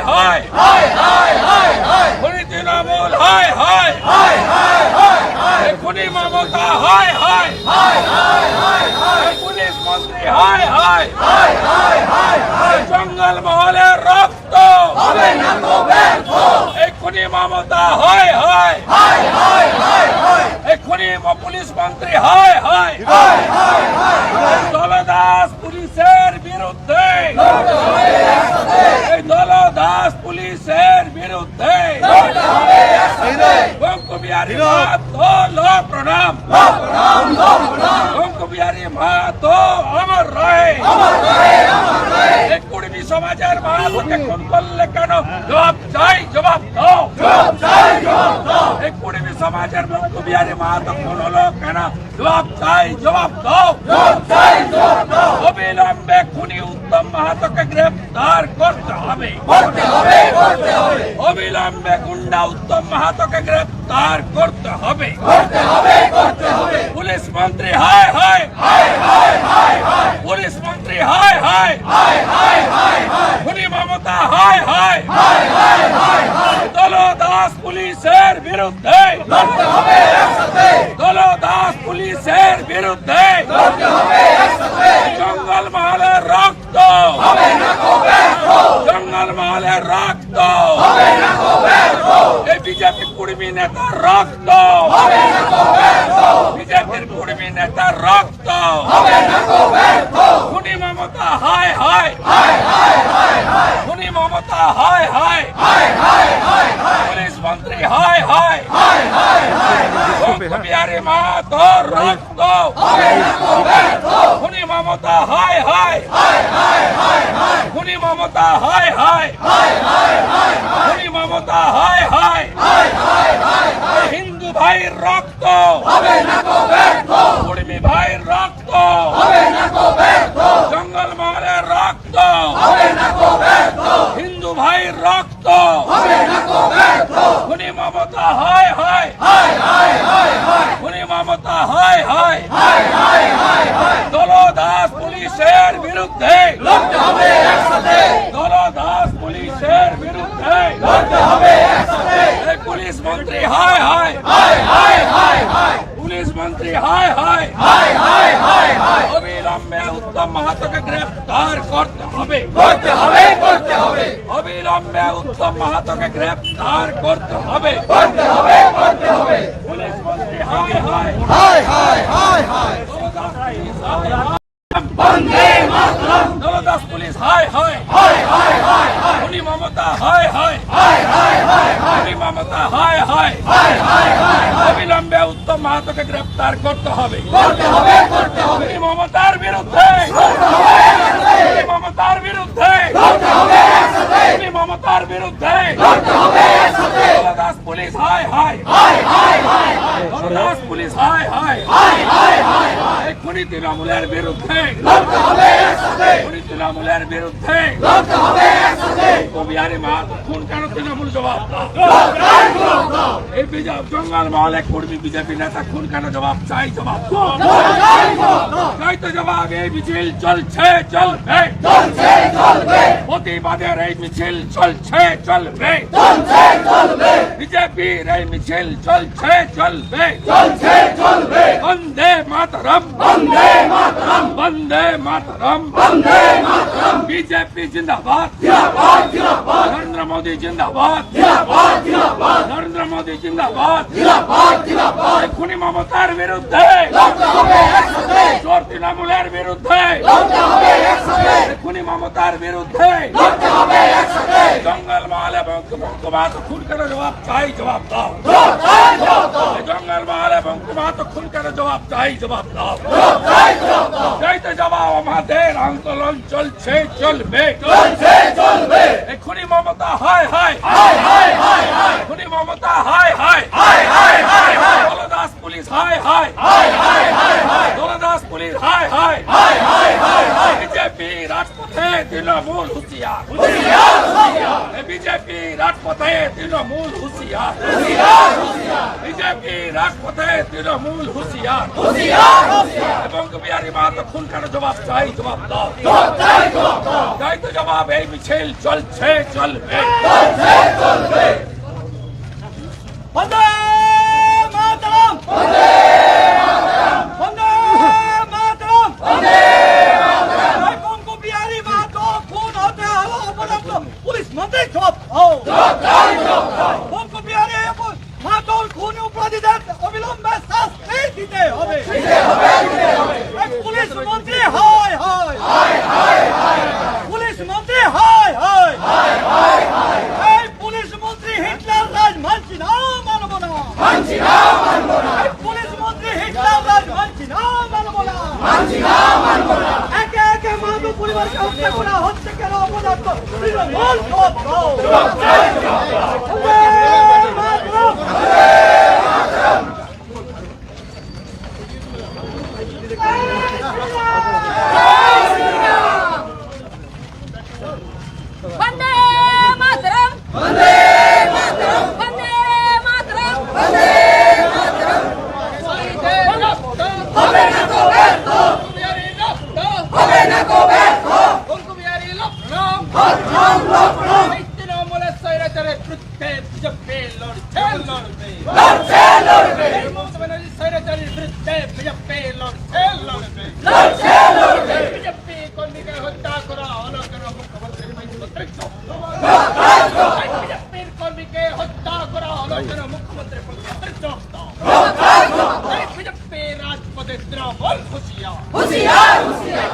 হায় হায় খুনি তৃণমূল হায় হায় এই খুনি মমতা হায় হায় এই পুলিশ মন্ত্রী হায় হায় এই জঙ্গল মহলের রক্ত এই খুনি মমতা হায় হায় এই খুনি ম- পুলিশ মন্ত্রী হায় হায় দলদাস পুলিশের বিরুদ্ধে এই দলদাস পুলিশের বিরুদ্ধে বিহারী লো প্রণাম বিহারী মাহাতো অমর রয়ে এই কুড়মি সমাজের মাহাতোকে খুন করলে কেন জবাব চাই বিহারী মাহাতো খুন হলো কেন জবাব চাই জবাব দাও অবিলম্বে খুনি উত্তম মাহাতোকে গ্রেফতার করতে হবে অবিলম্বে গুন্ডা উত্তম মাহাতোকে গ্রেফতার করতে হবে। পুলিশ মন্ত্রী হায় হায়। পুলিশ মন্ত্রী হায় হায়। খুনি মমতা হায় হায়। দলদাস পুলিশের বিরুদ্ধে। দলদাস পুলিশের বিরুদ্ধে। জঙ্গল মহলের রক্ত। জঙ্গল মহলের রক্ত এই বিজেপি কুড়মি নেতার রক্ত। বিজেপির কুড়মি নেতার রক্ত। খুনি মমতা হায় হায়। খুনি মমতা হায় হায়। পুলিশ মন্ত্রী হায় হায়। বিহারী মাহাতোর রক্ত। খুনি মমতা হায় হায়। খুনি মমতা হায় হায়। はい。はい。はい。বিরুদ্ধে এই পুলিশ মন্ত্রী হায় হায় পুলিশ মন্ত্রী হায় হায় অবিলম্বে উত্তম মাহাতোকে গ্রেফতার করতে হবে করতে হবে করতে হবে অবিলম্বে উত্তম মাহাতোকে গ্রেফতার করতে হবে করতে হবে করতে হবে পুলিশ মন্ত্রী হায় হায় হায় হায় হায় হায় দলদাস পুলিশ হায় হায় বন্দে মাতরম দলদাস পুলিশ হায় হায় হায় হায় হায় হায় খুনি মমতা হায় হায় হায় হায় হায় খুনি মমতা হায় হায় হায় হায় হায় অবিলম্বে উত্তম মাহাতোকে গ্রেফতার করতে হবে করতে হবে করতে হবে খুনি মমতার বিরুদ্ধে খুনি মমতার বিরুদ্ধে করতে হবে একসাথে খুনি মমতার বিরুদ্ধে করতে হবে একসাথে দলদাস পুলিশ হায় হায় হায় হায় হায় দলদাস পুলিশ হায় হায় হায় হায় হায় খুনি তৃণমূলের বিরুদ্ধে। করতে হবে একসাথে। খুনি তৃণমূলের বিরুদ্ধে। করতে হবে একসাথে। কবিহারি মাহাতো খুন কেন তৃণমূল জবাব এই বিজেপি জঙ্গল মহলে কর্মী বিজেপি নেতা খুন কেন জবাব চাই জবাব চাই তো জবাব এই মিছিল চলছে চলবে। চলছে চলবে। প্রতিবাদের এই মিছিল চলছে চলবে। চলছে চলবে। বিজেপির এই মিছিল চলছে চলবে। চলছে চলবে। বন্দে মাতরম। বন্দে মাতরম বন্দে মাতরম বন্দে মাতরম বিজেপি জিন্দাবাদ জিন্দাবাদ জিন্দাবাদ নরেন্দ্র মোদী জিন্দাবাদ জিন্দাবাদ জিন্দাবাদ নরেন্দ্র মোদী জিন্দাবাদ জিন্দাবাদ জিন্দাবাদ এই খুনি মমতার বিরুদ্ধে করতে হবে একসাথে চোর তৃণমূলের বিরুদ্ধে করতে হবে একসাথে খুনি মমতার বিরুদ্ধে করতে হবে একসাথে জঙ্গল মহলে বঙ্কুমাত খুন করে জবাব চাই জবাব দাও জঙ্গল মহলে বঙ্কুমাত খুন করে জবাব চাই জবাব দাও চাইতে জবাব আমাদের আন্দোলন চলছে চলবে। চলছে চলবে। এই খুনি মমতা হায় হায়। খুনি মমতা হায় হায়। দলদাস পুলিশ হায় হায়। দলদাস পুলিশ হায় হায়। বিজেপি রাজপথে তৃণমূল হুঁশিয়ার। বিজেপি রাজপথে তৃণমূল হুঁশিয়ার। বিজেপি রাজপথে তৃণমূল হুঁশিয়ার। এবং বিহারী মাহাতো খুন কেন? জবাব চাই জবাব দাও। চাই তো জবাব এই মিছিল চলছে চলবে। বন্দে মাতরম বন্দে মাতরম বন্দে মাতরম বঙ্গো বিহারী মাতো খুন হতে হলো অপরাধ পুলিশ মন্ত্রী জবাব দাও বঙ্গো বিহারী মাতোর খুন অপরাধীদের অবিলম্বে শাস্তি দিতে হবে এই পুলিশ মন্ত্রী হয় হয় পুলিশ মন্ত্রী হয় হয় এই পুলিশ মন্ত্রী হিটলার রাজ মানছি না মানব না মানছি না মানব না পুলিশ মন্ত্রী হিটলার রাজ মানছি না মানব না মানছি না মানব না একে একে মানব পরিবারকে হত্যা করা হচ্ছে কেন অপরাধ তৃণমূল কর্মীকে হত্যা করা হলো কেন? মুখ্যমন্ত্রী মুখ্যমন্ত্রী বিজেপি রাজপথে তৃণমূল হুঁশিয়ার হুঁশিয়ার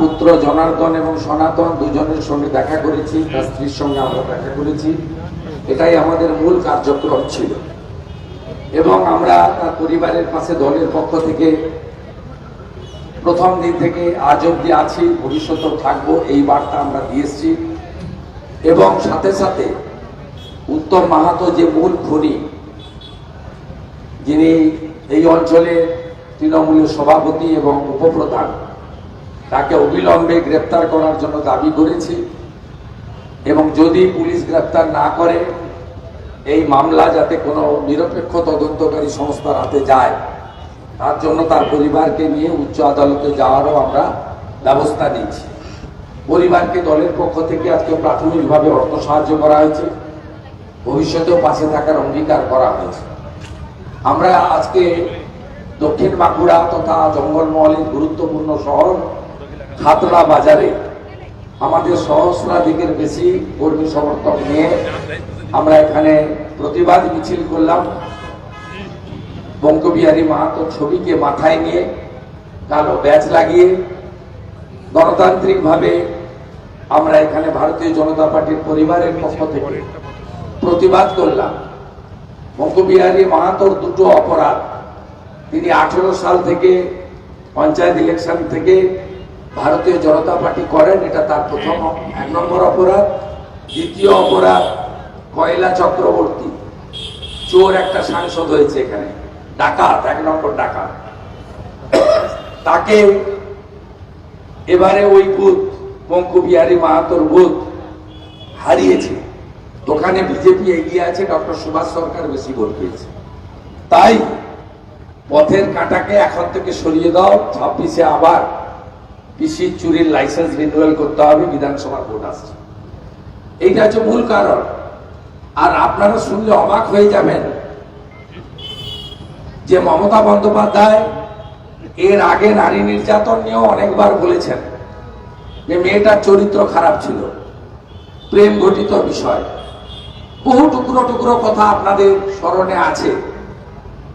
পুত্র জনার্দন এবং সনাতন দুজনের সঙ্গে দেখা করেছি, তার স্ত্রীর সঙ্গে আমরা দেখা করেছি। এটাই আমাদের মূল কার্যক্রম ছিল। এবং আমরা তার পরিবারের পাশে দলের পক্ষ থেকে প্রথম দিন থেকে আজ অব্দি আছি, ভবিষ্যতেও থাকব, এই বার্তা আমরা দিয়ে এসেছি। এবং সাথে সাথে উত্তম মাহাতো যে মূল খুনি, যিনি এই অঞ্চলে তৃণমূলের সভাপতি এবং উপপ্রধান তাকে অবিলম্বে গ্রেপ্তার করার জন্য দাবি করেছি। এবং যদি পুলিশ গ্রেপ্তার না করে, এই মামলা যাতে কোনো নিরপেক্ষ তদন্তকারী সংস্থার হাতে যায়, তার জন্য তার পরিবারকে নিয়ে উচ্চ আদালতে যাওয়ারও আমরা ব্যবস্থা নিচ্ছি। পরিবারকে দলের পক্ষ থেকে আজকে প্রাথমিকভাবে অর্থ সাহায্য করা হয়েছে। ভবিষ্যতেও পাশে থাকার অঙ্গীকার করা হয়েছে। আমরা আজকে দক্ষিণ বাঁকুড়া তথা জঙ্গলমহলের গুরুত্বপূর্ণ শহর খাতড়া বাজারে আমাদের সহস্রাধিকের বেশি কর্মী সমর্থক নিয়ে আমরা এখানে প্রতিবাদ মিছিল করলাম। বঙ্গবিহারী মাহাতোর ছবিকে মাথায় নিয়ে কালো ব্যাচ লাগিয়ে গণতান্ত্রিকভাবে আমরা এখানে ভারতীয় জনতা পার্টির পরিবারের পক্ষ থেকে প্রতিবাদ করলাম। বঙ্গবিহারী মাহাতোর দুটো অপরাধ। তিনি আঠেরো সাল থেকে পঞ্চায়েত ইলেকশন থেকে ভারতীয় জনতা পার্টি করেন, এটা তার প্রথম এক নম্বর অপরাধ। দ্বিতীয় অপরাধ, কয়লা চক্রবর্তী। চোর একটা সাংসদ হয়েছে এখানে। ডাকাত, এক নম্বর ডাকাত। তাকে এবারে ওই বুথ, পঙ্কু বিহারী মাহাতোর বুথ হারিয়েছে। ওখানে বিজেপি এগিয়ে আছে, ডক্টর সুভাষ সরকার বেশি ভোট পেয়েছে। তাই পথের কাঁটাকে এখন থেকে সরিয়ে দাও, ছাব্বিশে আবার পিসির চুরির লাইসেন্স রিনিউয়াল করতে হবে বিধানসভা ভোট আসছে। এইটা হচ্ছে মূল কারণ। আর আপনারা শুনলে অবাক হয়ে যাবেন যে মমতা বন্দ্যোপাধ্যায় এর আগে নারী নির্যাতন নিয়েও অনেকবার বলেছেন যে মেয়েটার চরিত্র খারাপ ছিল, প্রেম ঘটিত বিষয়। বহু টুকরো টুকরো কথা আপনাদের স্মরণে আছে।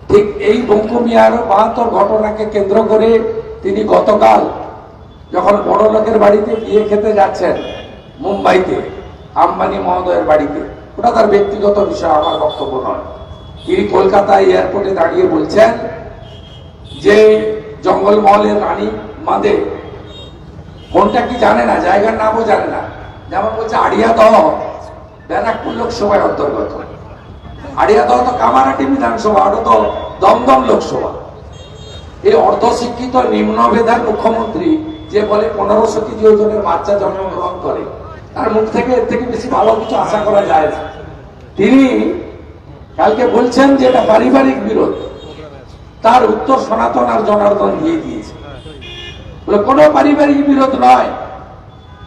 ঠিক এই বঙ্কুমিয়ার বাহাত্তর ঘটনাকে কেন্দ্র করে তিনি গতকাল যখন বড় লোকের বাড়িতে বিয়ে খেতে যাচ্ছেন মুম্বাইতে, আম্বানি মহোদয়ের বাড়িতে, ওটা তার ব্যক্তিগত বিষয়, আমার বক্তব্য নয়। তিনি কলকাতা এয়ারপোর্টে দাঁড়িয়ে বলছেন যে জঙ্গলমহলের রানী মাদে কোনটা কি জানে না? জায়গার নামও জানে না। যেমন বলছে আড়িয়াদহ ব্যারাকপুর লোকসভায় অন্তর্গত। আড়িয়াদহ তো কামারাটি বিধানসভা ওটা তো দমদম লোকসভা। এই অর্ধশিক্ষিত নিম্ন মেধার মুখ্যমন্ত্রী যে বলে পনেরোশো কেজি ওজনের বাচ্চা জন্মগ্রহণ করে, তার মুখ থেকে এর থেকে বেশি ভালো কিছু আশা করা যায় না। তিনি কালকে বলছেন যে এটা পারিবারিক বিরোধ। তার উত্তর সনাতন আর জনার্দন দিয়ে দিয়েছে। বলে, কোনো পারিবারিক বিরোধ নয়।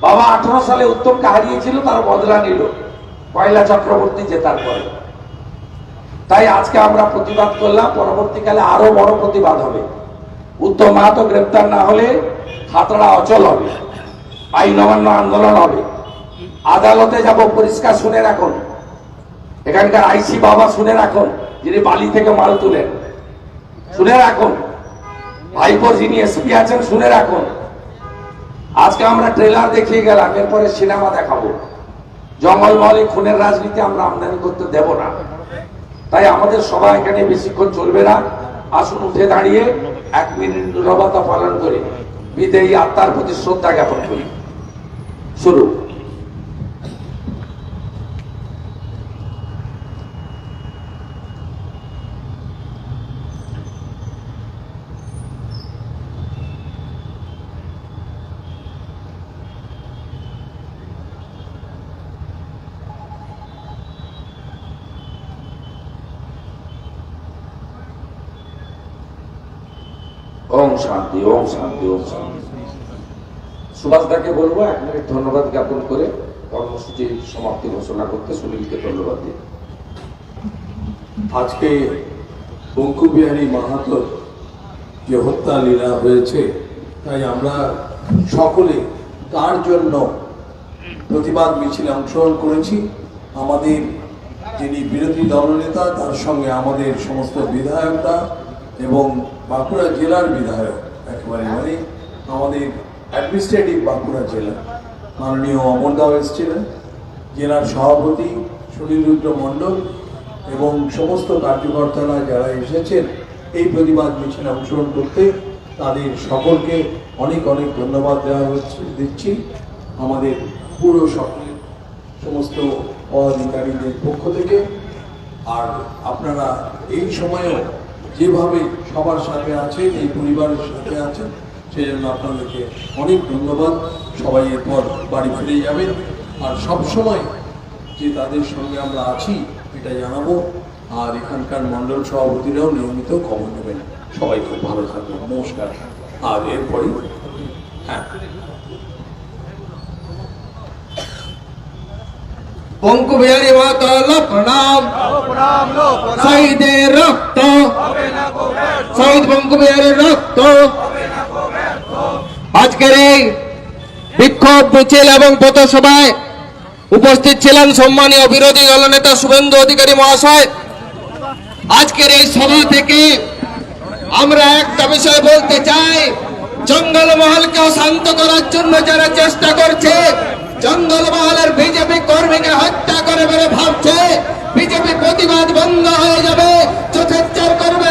বাবা আঠারো সালে উত্তমকে হারিয়েছিল, তার বদলা নিল। পয়লা চক্রবর্তী জেতার পরে। তাই আজকে আমরা প্রতিবাদ করলাম, পরবর্তীকালে আরও বড় প্রতিবাদ হবে। উত্তম মাহাতো গ্রেপ্তার না হলে খাতড়া অচল হবে। আইন অমান্য আন্দোলন হবে। আদালতে যাব, পরিষ্কার শুনে রাখুন। এখানকার আইসি বাবা শুনে রাখুন, যিনি বালি থেকে মাল তুলেন। শুনে রাখুন। ভাইপোর যিনি এসপি আছেন, শুনে রাখুন। আজকে আমরা ট্রেলার দেখিয়ে গেলাম, এরপরে সিনেমা দেখাবো। জঙ্গলমহলে খুনের রাজনীতি আমরা আমদানি করতে দেব না। তাই আমাদের সবাই এখানে বেশিক্ষণ চলবে না। আসুন উঠে দাঁড়িয়ে এক মিনিট নীরবতা পালন করে। বিদেয়ী আত্মার প্রতি শ্রদ্ধা জ্ঞাপন করি। শুরু ওম শান্তি, ওম শান্তি ওম শান্তি। সুভাষ দাকে বলব, এক মিনিট ধন্যবাদ জ্ঞাপন করে কর্মসূচির সমাপ্তি ঘোষণা করতে সুনীলকে ধন্যবাদ দিই। আজকে বঙ্কুবিহারী মাহাতোর যে হত্যা লীলা হয়েছে, তাই আমরা সকলে তার জন্য প্রতিবাদ মিছিলে অংশগ্রহণ করেছি। আমাদের যিনি বিরোধী দলনেতা, তার সঙ্গে আমাদের সমস্ত বিধায়করা এবং বাঁকুড়া জেলার বিধায়ক, একেবারে মানে আমাদের অ্যাডমিনিস্ট্রেটিভ বাঁকুড়া জেলা। মাননীয় অমর দাও এসেছিলেন, জেলার সভাপতি সুনীল মণ্ডল এবং সমস্ত কার্যকর্তারা যারা এসেছেন, এই প্রতিবাদ মিছিলে অংশগ্রহণ করতে তাদের সকলকে অনেক অনেক ধন্যবাদ দেওয়া হচ্ছে, দিচ্ছি। আমাদের পুরো সকলের সমস্ত পদাধিকারীদের পক্ষ থেকে। আর আপনারা এই সময়েও যেভাবে সবার সাথে আছেন এই পরিবারের সাথে আছেন সেই জন্য আপনাদেরকে অনেক ধন্যবাদ। সবাই এরপর বাড়ি ফিরে যাবেন আর সব সময় যে তাদের সঙ্গে আমরা আছি, এটা জানাব। আর এখানকার মণ্ডল সভাপতিরাও নিয়মিত খবর নেবেন। সবাই খুব ভালো থাকবেন নমস্কার। আর এরপরে হ্যাঁ। পঙ্কু বিহারী মাতাল প্রণাম শহীদের রক্ত শহীদ পঙ্কু বিহারীর রক্ত আজকের এই বিক্ষোভ মিছিল এবং পথসভায় উপস্থিত ছিলেন সম্মানীয় বিরোধী দলনেতা শুভেন্দু অধিকারী মহাশয়। আজকের এই সভা থেকে আমরা একটা বিষয় বলতে চাই জঙ্গলমহলকে শান্ত করার জন্য যারা চেষ্টা করছে জঙ্গলমহলের বিজেপি কর্মীকে হত্যা করে বলে ভাবছে, বিজেপি প্রতিবাদ বন্ধ হয়ে যাবে, যথেচ্ছার করবে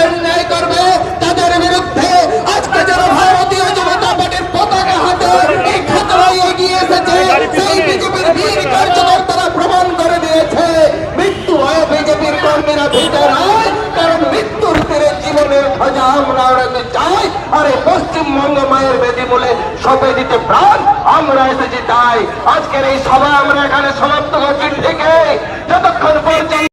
করবে, তাদের বিরুদ্ধে আজকে যারা ভারতীয় জনতা পার্টির পতাকা হাতে এই এগিয়ে এসেছে, সেই বিজেপির বীর প্রমাণ করে দিয়েছে, মৃত্যু হয় বিজেপির কর্মীরা ভীত নয় কারণ মৃত্যুর তীরে জীবনের ধ্বজা আমরা চাই আর এই পশ্চিমবঙ্গ মায়ের বেদি বলে সপে দিতে প্রাণ। আমরা এসেছি তাই। আজকের এই সভা আমরা এখানে সমাপ্ত করছি। থেকে যতক্ষণ পর্যন্ত